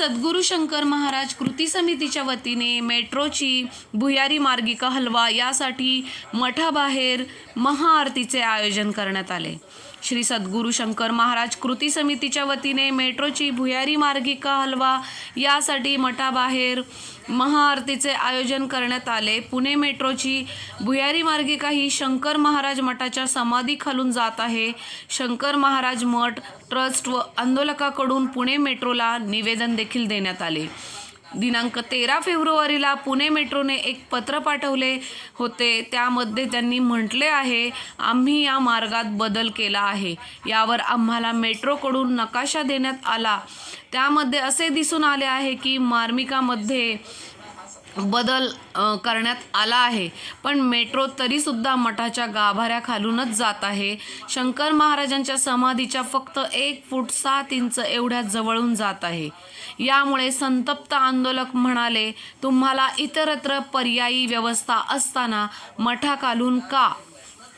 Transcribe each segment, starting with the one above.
सद्गुरू शंकर महाराज कृती समितीच्या वतीने मेट्रोची भुयारी मार्गिका हलवा यासाठी मठाबाहेर महाआरतीचे आयोजन करण्यात आले. श्री सद्गुरू शंकर महाराज कृती समितीच्या वतीने मेट्रोची भुयारी मार्गिका हलवा यासाठी मठाबाहेर महाआरतीचे आयोजन करण्यात आले. पुणे मेट्रोची भुयारी मार्गिका ही शंकर महाराज मठाच्या समाधी खालून जात आहे. शंकर महाराज मठ ट्रस्ट व आंदोलकाकडून पुणे मेट्रोला निवेदन देखील देण्यात आले. दिनांक तेरा फेब्रुवारीला पुणे मेट्रोने एक पत्र पाठवले होते. त्यामध्ये त्यांनी म्हटले आहे आम्ही या मार्गात बदल केला आहे. यावर आम्हाला मेट्रोकडून नकाशा देण्यात आला. त्यामध्ये असे दिसून आले आहे की मार्मिकामध्ये बदल करण्यात आला आहे. पण मेट्रो तरीसुद्धा मठाच्या गाभाऱ्याखालूनच जात आहे. शंकर महाराजांच्या समाधीच्या फक्त एक फूट सात इंच एवढ्या जवळून जात आहे. यामुळे संतप्त आंदोलक म्हणाले तुम्हाला इतरत्र पर्यायी व्यवस्था असताना मठाखालून का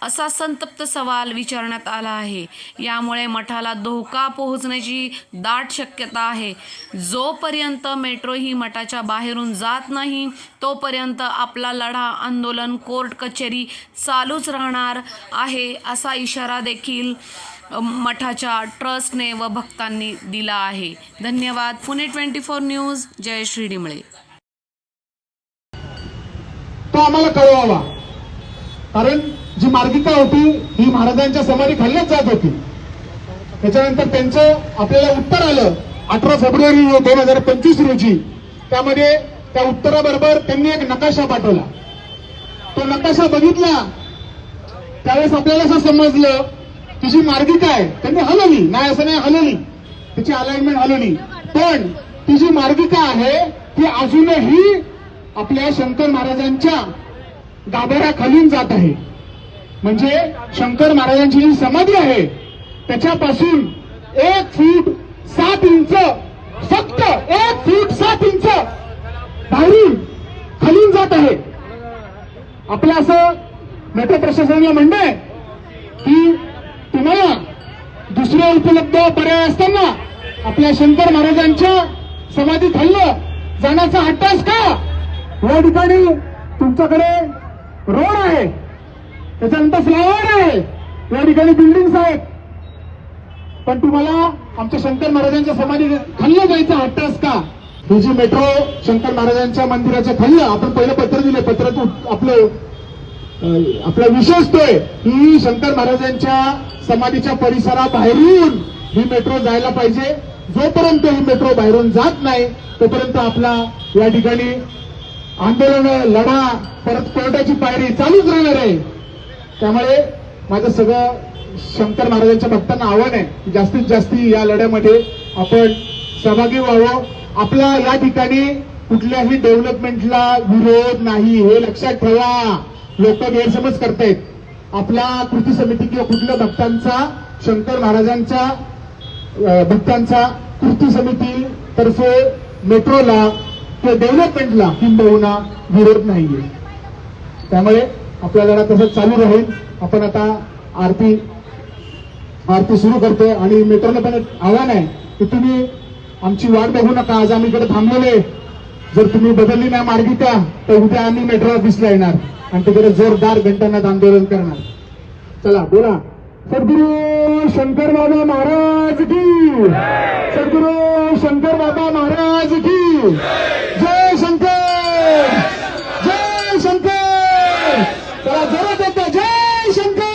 असा संतप्त सवाल विचारण्यात आला आहे. यामुळे मठाला धोका पोहोचण्याची दाट शक्यता आहे. जोपर्यंत मेट्रो ही मठाच्या बाहेरून जात नाही तोपर्यंत आपला लढा आंदोलन कोर्ट कचेरी चालूच राहणार आहे असा इशारा देखील मठाच्या ट्रस्टने व भक्तांनी दिला आहे. धन्यवाद. Pune twenty four news. जय श्री डिमळे तो आम्हाला कळवावा. कारण जी मार्गिका होती ही महाराजांच्या समाधी खाल्लीच जात होती. त्याच्यानंतर त्यांचं आपल्याला उत्तर आलं. अठरा फेब्रुवारी दोन हजार पंचवीस रोजी. त्यामध्ये त्या उत्तराबरोबर त्यांनी एक नकाशा पाठवला. तो नकाशा बघितला. त्यावेळेस आपल्याला असं समजलं की जी मार्गिका आहे त्यांनी हलवली. नाही असं नाही हलवली. त्याची अलाइनमेंट हलवली. पण ती जी मार्गिका आहे ती अजूनही आपल्या शंकर महाराजांच्या गाभारा खालून जात आहे. म्हणजे शंकर महाराजांची जी समाधी आहे त्याच्यापासून एक फूट सात इंच फक्त एक फूट सात इंच भारी खालून जात आहे. आपलं असं मेट्रो प्रशासनाला म्हणणं आहे की तुम्हाला दुसरे उपलब्ध पर्याय असताना आपल्या शंकर महाराजांच्या समाधी खाल्लं जाण्याचा हट्टास का या ठिकाणी तुमच्याकडे रोड आहे. त्याच्यानंतर फ्लायओव्हर आहे. या ठिकाणी बिल्डिंग्स आहेत. पण तुम्हाला आमच्या शंकर महाराजांच्या समाधी खाल्लं जायचं हट्टास का? ही जी मेट्रो शंकर महाराजांच्या मंदिराच्या खाल्लं आपण पहिलं पत्र दिलं पत्रातून आपलं आपला विशेषतोय असतोय की शंकर महाराजांच्या समाधीच्या परिसराबाहेरून ही मेट्रो जायला पाहिजे. जोपर्यंत ही मेट्रो बाहेरून जात नाही तोपर्यंत आपला या ठिकाणी आंदोलन लढा परत कोर्टाची पायरी चालूच राहणार आहे. त्यामुळे माझं सगळं शंकर महाराजांच्या भक्तांना आव्हान आहे की जास्तीत जास्त या लढ्यामध्ये आपण सहभागी व्हावं. आपला या ठिकाणी कुठल्याही डेव्हलपमेंटला विरोध नाही हे लक्षात ठेवा. लोक गैरसमज करतायत. आपला कृती समिती किंवा कुठल्या भक्तांचा शंकर महाराजांच्या भक्तांचा कृती समिती तर्फे मेट्रोला किंवा डेव्हलपमेंटला किंबहुना विरोध नाहीये. त्यामुळे आपला लढा तसंच चालू राहील. आपण आता आरती आरती सुरू करतोय आणि मेट्रोला पण एक आव्हान आहे की तुम्ही आमची वाट बघू नका. आज आम्ही इकडे थांबलेले जर तुम्ही बदलली नाही मार्गिका तर उद्या आम्ही मेट्रो ऑफिसला येणार आणि तिकडे जोरदार घंटानात आंदोलन करणार. चला बोला. सद्गुरू शंकर बाबा महाराज की सद्गुरू शंकर बाबा महाराज जय शंकर! जय शंकर! चला जोरात येतो जय शंकर!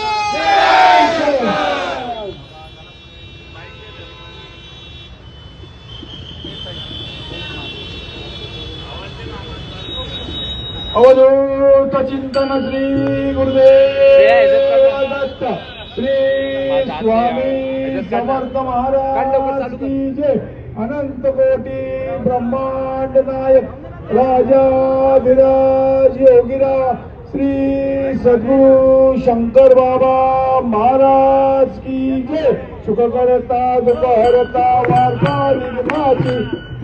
अवधूत चिंतन श्री गुरुदेव दत्त श्री स्वामी समर्थ महाराज अनंत कोटी ब्रह्मांड नायक राजा विराज योगिरा श्री सद्गुरु शंकर बाबा महाराज की जय. सुख करता दुपहरता वार्ता वारकाली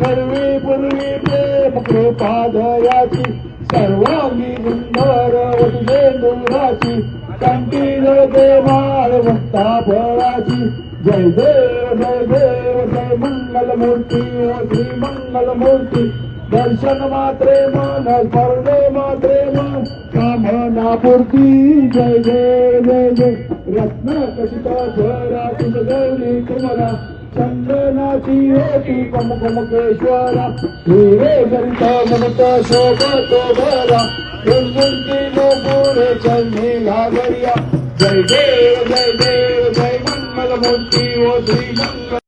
पूर्वी पूर्वी प्रेम कृपा दयाची सर्वांगी गुंधर वटुजे दुराची कंठी जळते माळ मुक्ता फळाची जय देव जय देव जय मंगल मूर्ती श्री मंगल मूर्ती दर्शन मात्रे मन स्पर्धे मात्रे मन कामना पूर्ती जय जय जय जय। रत्न कशिता स्वरा तुझ गौरी तुम्हाला चंदनाची होती कमकमकेश्वरा हिरे जरिता ममत शोभतो भरा गुणगुणती गोपुरे चरणी घागरिया। जय देव जय देव जय मंगल मूर्ती ओ श्री मंगल